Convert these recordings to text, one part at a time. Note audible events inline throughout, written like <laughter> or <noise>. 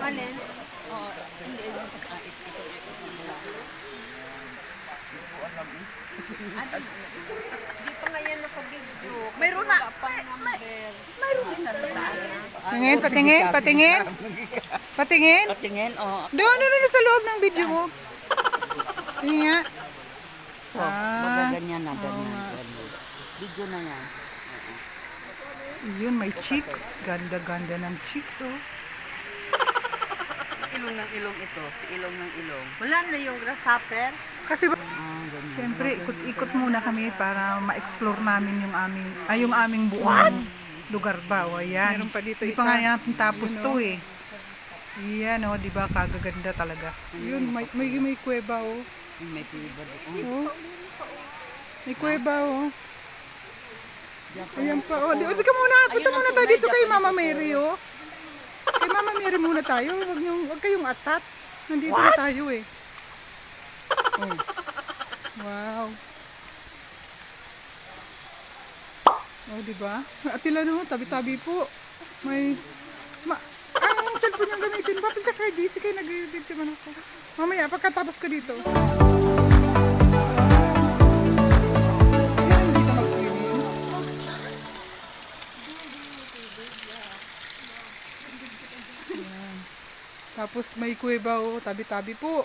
Alin? Oo, hindi. Ito, ito, ito. Ano? Di pa nga yan nakabidyo. Mayroon na. May, may, mayroon din na Tingin, patingin, patingin. Patingin. Patingin, oh. Doon, doon, doon sa loob ng video mo. Tingin nga. Oh, Ah, baga ganyan na, ganyan. Video na yan. Yun, may chicks. Ganda-ganda ng chicks, oh. Ilong ng ilong ito. Ilong ng ilong. Wala na yung grasshopper. Kasi ba, Ah. Siyempre, ikot-ikot muna kami para ma-explore namin yung aming, ay yung aming buong lugar ba. O, ayan. Meron pa dito Di pa nga yan tapos to eh. Yan o, di ba? Kagaganda talaga. Yun, may, may, may kuweba o. May fever. Oh. Oh. May kuweba o. Ayan pa. O, di, o, di ka muna. Punta muna tayo dito kay Mama Mary o. Kay Mama Mary muna tayo. Huwag, yung, huwag kayong atat. Nandito na tayo eh. Oh. Wow. Oh, di ba? Atila no, tabi-tabi po. May ma ang cellphone yung gamitin. Bakit sa kay JC kayo nag-video man ako? Mamaya, pagkatapos ko dito. Tapos may kuweba o, tabi-tabi po.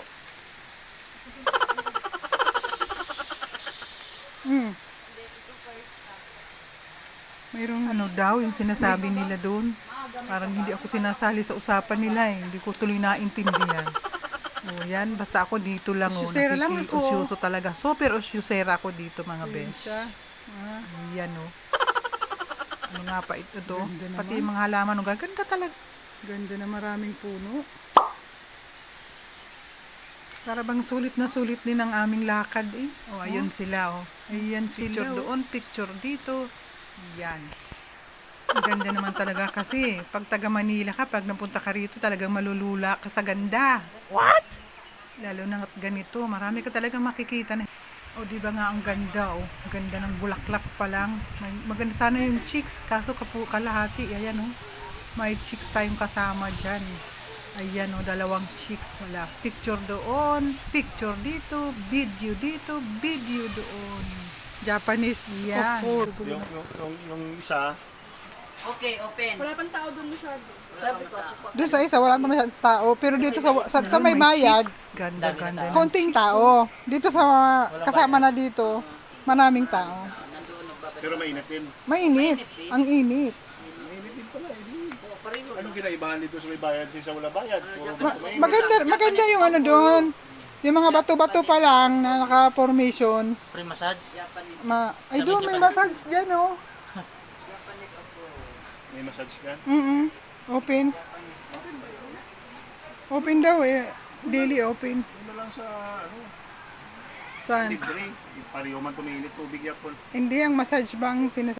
Hmm. Mayroong ano daw yung sinasabi nila doon. Parang hindi ako sinasali sa usapan nila eh. Hindi ko tuloy naintindihan. O yan, basta ako dito lang o. Usyusera lang ako. Usyuso talaga. Super usyusera ako dito mga besh. Yan o. Ano nga pa ito to? Pati yung mga halaman o gaganda talaga. Ganda na maraming puno. Para bang sulit na sulit din ang aming lakad eh. O, ayun sila o. Ayan sila. Picture doon, picture dito. Yan. Ang ganda naman talaga kasi pag taga Manila ka, pag napunta ka rito, talagang malulula ka sa ganda. What? Lalo na ganito, marami ka talagang makikita na. O di ba nga ang ganda oh. Ang ganda ng bulaklak pa lang. Maganda sana yung chicks, kaso kapu kalahati. Ayan oh. May chicks tayong kasama dyan. Ayan oh, dalawang chicks. Wala. Picture doon, picture dito, video dito, video doon. Japanese Yan. Yung, yung, yung, yung isa, Okay, open. Doon sa isa, wala pa masyadong tao. Pero dito sa, sa, sa may bayad, Ganda, ganda. konting tao. Dito sa kasama na dito, maraming tao. pero mainit din. Mainit. Ang init. Anong kinaibahan dito sa may bayad sa wala bayad? Puro Ma- sa mainit. maganda, maganda yung ano doon. Yung mga bato-bato pa lang na naka-formation. Free massage? Ma ay doon, <laughs> may massage dyan oh. May massage ka? Mm Open. Open daw eh. Daily open. Ano lang sa, ano, Saan? libre. Pareho man tumiinit tubig yapon. Hindi ang massage bang sinasabi.